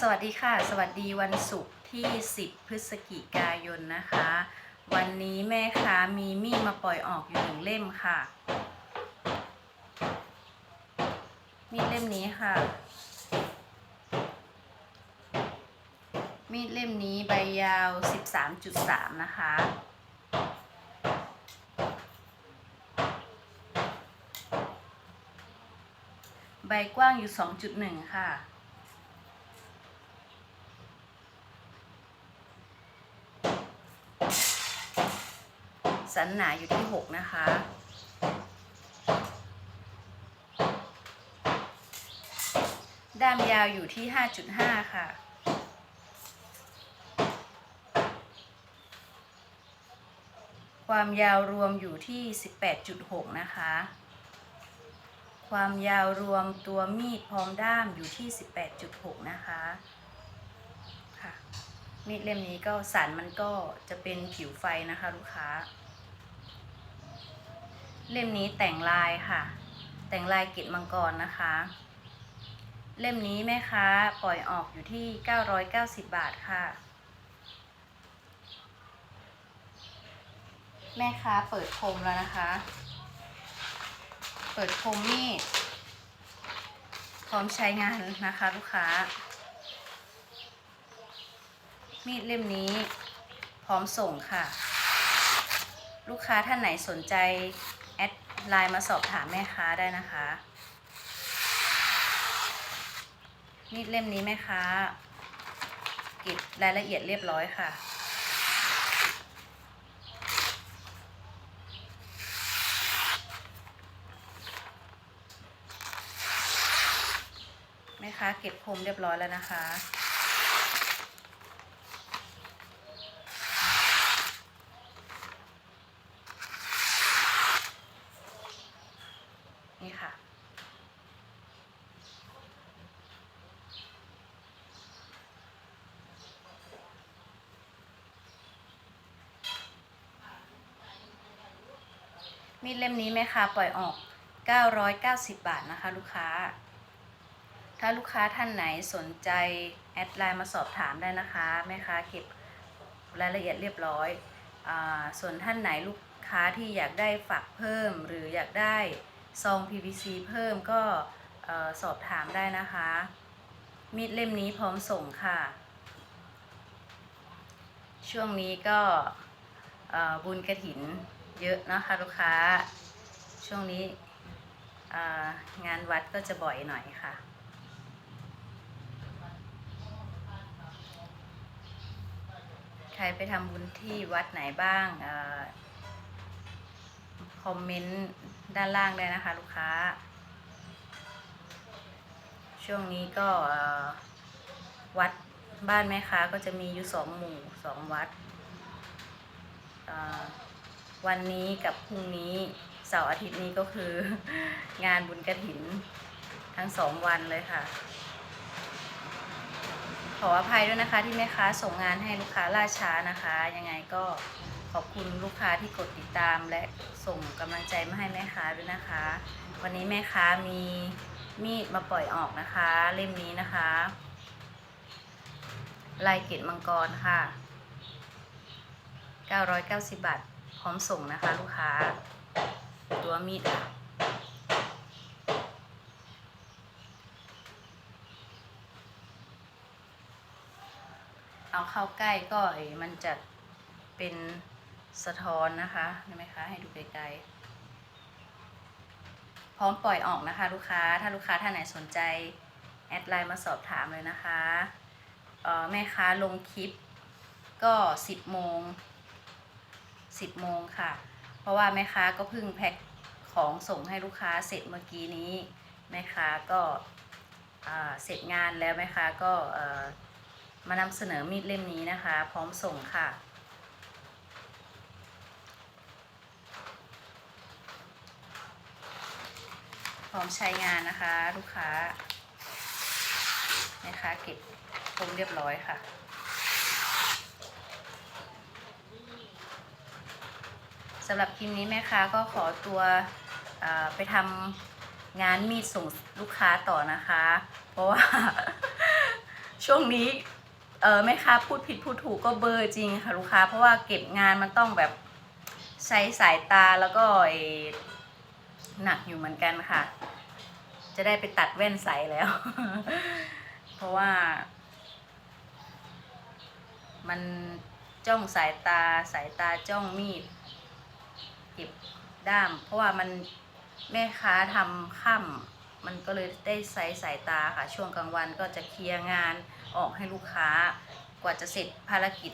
สวัสดีค่ะ สวัสดีวันศุกร์ที่ 10 พฤศจิกายนนะคะ วันนี้แม่ค้ามีมีดมาปล่อยออกอยู่หนึ่งเล่มค่ะ มีดเล่มนี้ค่ะ มีดเล่มนี้ใบยาว 13.3 นะคะใบกว้างอยู่ 2.1 ค่ะ สันหนาอยู่ที่ 6 นะคะ ด้ามยาวอยู่ที่ 5.5 ค่ะ ความยาวรวมอยู่ที่ 18.6 นะคะ ความยาวรวมตัวมีดพร้อมด้ามอยู่ที่ 18.6 นะคะค่ะมีดเล่มนี้ก็สันมันก็จะเป็นผิวไฟนะคะลูกค้า เล่มนี้แต่งลายค่ะ แต่งลายกล็ดมังกรนะคะ เล่มนี้แม่ค้าปล่อยออกอยู่ที่ 990 บาทค่ะ แม่ค้าเปิดคมแล้วนะคะ เปิดคมมีดพร้อมใช้งานนะคะลูกค้า มีดเล่มนี้พร้อมส่งค่ะ ลูกค้าท่านไหนสนใจ แอดไลน์มาสอบถามแม่ค้าได้นะคะ มีดเล่มนี้แม่ค้าเก็บรายละเอียดเรียบร้อยค่ะ แม่ค้าเก็บคมเรียบร้อยแล้วนะคะ มีดเล่มนี้แม่ค้าปล่อยออก 990 บาทนะคะ ลูกค้า ถ้าลูกค้าท่านไหนสนใจ แอดไลน์มาสอบถามได้นะคะแม่ค้าเก็บรายละเอียดเรียบร้อยอส่วนท่านไหนลูกค้าที่อยากได้ฝักเพิ่ม หรืออยากได้ซอง PVC เพิ่มก็สอบถามได้นะคะ มีดเล่มนี้พร้อมส่งค่ะ ช่วงนี้ก็บุญกระถิน เยอะนะคะลูกค้า ช่วงนี้งานวัดก็จะบ่อยหน่อยค่ะ ใครไปทำบุญที่วัดไหนบ้างอคอมเมนต์ด้านล่างได้นะคะลูกค้า ช่วงนี้ก็วัดบ้านแม่ค้าก็จะมีอยู่สองหมู่สองวัดอ่อ วันนี้กับพรุ่งนี้เสาร์อาทิตย์นี้ก็คือ งานบุญกระถินทั้งสองวันเลยค่ะ ขออภัยด้วยนะคะที่แม่ค้าส่งงานให้ลูกค้าล่าช้านะคะ ยังไงก็ขอบคุณลูกค้าที่กดติดตามและส่งกำลังใจมาให้แม่ค้าด้วยนะคะ วันนี้แม่ค้ามีมีดมาปล่อยออกนะคะ เล่มนี้นะคะลายเกตมังกรค่ะ 990 บาท พร้อมส่งนะคะลูกค้า ตัวมีดเอาเข้าใกล้ก็อมันจะเป็นสะท้อนนะคะเห็นไหมคะ ให้ดูไกลๆ พร้อมปล่อยออกนะคะ ลูกค้า ถ้าลูกค้าท่านไหนสนใจ แอดไลน์มาสอบถามเลยนะคะ แม่ค้าลงคลิปก็ 10โมง 10โมงค่ะ เพราะว่าแม่ค้าก็เพิ่งแพ็คของส่งให้ลูกค้าเสร็จเมื่อกี้นี้แม่ค้าก็เสร็จงานแล้วแม่ค้าก็มานำเสนอมีดเล่มนี้นะคะ พร้อมส่งค่ะ พร้อมใช้งานนะคะ ลูกค้านะคะเก็บคมเรียบร้อยค่ะ สำหรับคลิปนี้แม่ค้าก็ขอตัวไปทำงานมีดส่งลูกค้าต่อนะคะ เพราะว่า ช่วงนี้เออแม่ค้าพูดผิดพูดถูกก็เบอร์จริงค่ะลูกค้า เพราะว่าเก็บงานมันต้องแบบใช้สายตาแล้วก็หนักอยู่เหมือนกันค่ะ จะได้ไปตัดแว่นใสแล้ว เพราะว่า มันจ้องสายตาสายตาจ้องมีด เก็บด้าม เพราะว่ามันแม่ค้าทำค่ำมันก็เลยได้ใช้สายตาค่ะ ช่วงกลางวันก็จะเคลียร์งานออกให้ลูกค้ากว่าจะเสร็จภารกิจ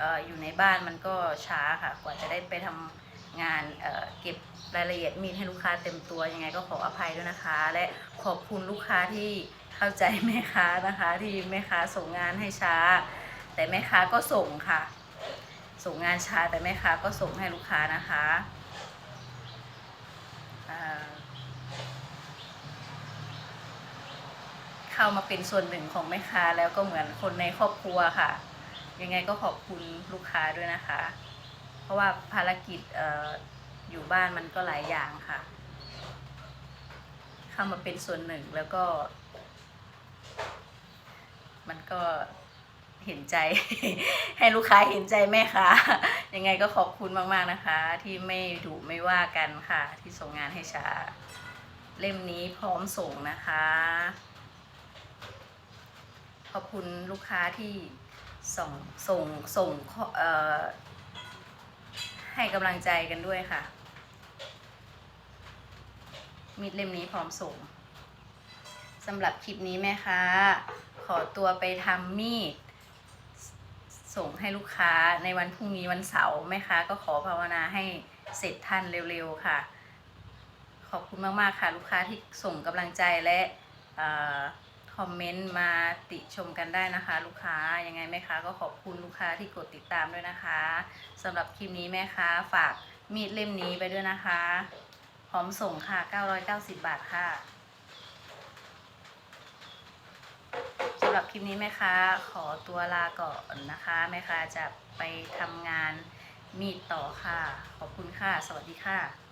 อออยู่ในบ้านมันก็ช้าค่ะ กว่าจะได้ไปทำงานเเก็บรายละเอียดมีดให้ลูกค้าเต็มตัวยังไงก็ขออภัยด้วยนะคะ และขอบคุณลูกค้าที่เข้าใจแม่ค้านะคะ ที่แม่ค้าส่งงานให้ช้า แต่แม่ค้าก็ส่งค่ะ ส่งงานช้าแต่แม่ค้าก็ส่งให้ลูกค้านะคะ เข้ามาเป็นส่วนหนึ่งของแม่ค้าแล้วก็เหมือนคนในครอบครัวค่ะ ยังไงก็ขอบคุณลูกค้าด้วยนะคะ เพราะว่าภารกิจอออยู่บ้านมันก็หลายอย่างค่ะ เข้ามาเป็นส่วนหนึ่งแล้วก็ มันก็ เห็นใจ ให้ลูกค้าเห็นใจแม่ค้ายังไงก็ขอบคุณมากๆนะคะ ที่ไม่ดุไม่ว่ากันค่ะ ที่ส่งงานให้ช้า เล่มนี้พร้อมส่งนะคะ ขอบคุณลูกค้าที่ส่งส่งส่งให้กำลังใจกันด้วยค่ะ มีดเล่มนี้พร้อมส่งสำหรับคลิปนี้แม่ค้าขอตัวไปทำมีด ส่งให้ลูกค้าในวันพรุ่งนี้วันเสาร์แม่ค้าก็ขอภาวนาให้เสร็จทันเร็วๆค่ะ ขอบคุณมากๆค่ะ ลูกค้าที่ส่งกำลังใจและอคอมเมนต์มาติชมกันได้นะคะ ลูกค้ายังไงแม่ค้าก็ขอบคุณลูกค้าที่กดติดตามด้วยนะคะสำหรับคลิปนี้แม่ค้าฝากมีดเล่มนี้ไปด้วยนะคะพร้อมส่งค่ะ 990 บาทค่ะสำ หรับคลิปนี้แม่ค้าขอตัวลาก่อนนะคะแม่ค้าจะไปทำงานมีดต่อค่ะ ขอบคุณค่ะ สวัสดีค่ะ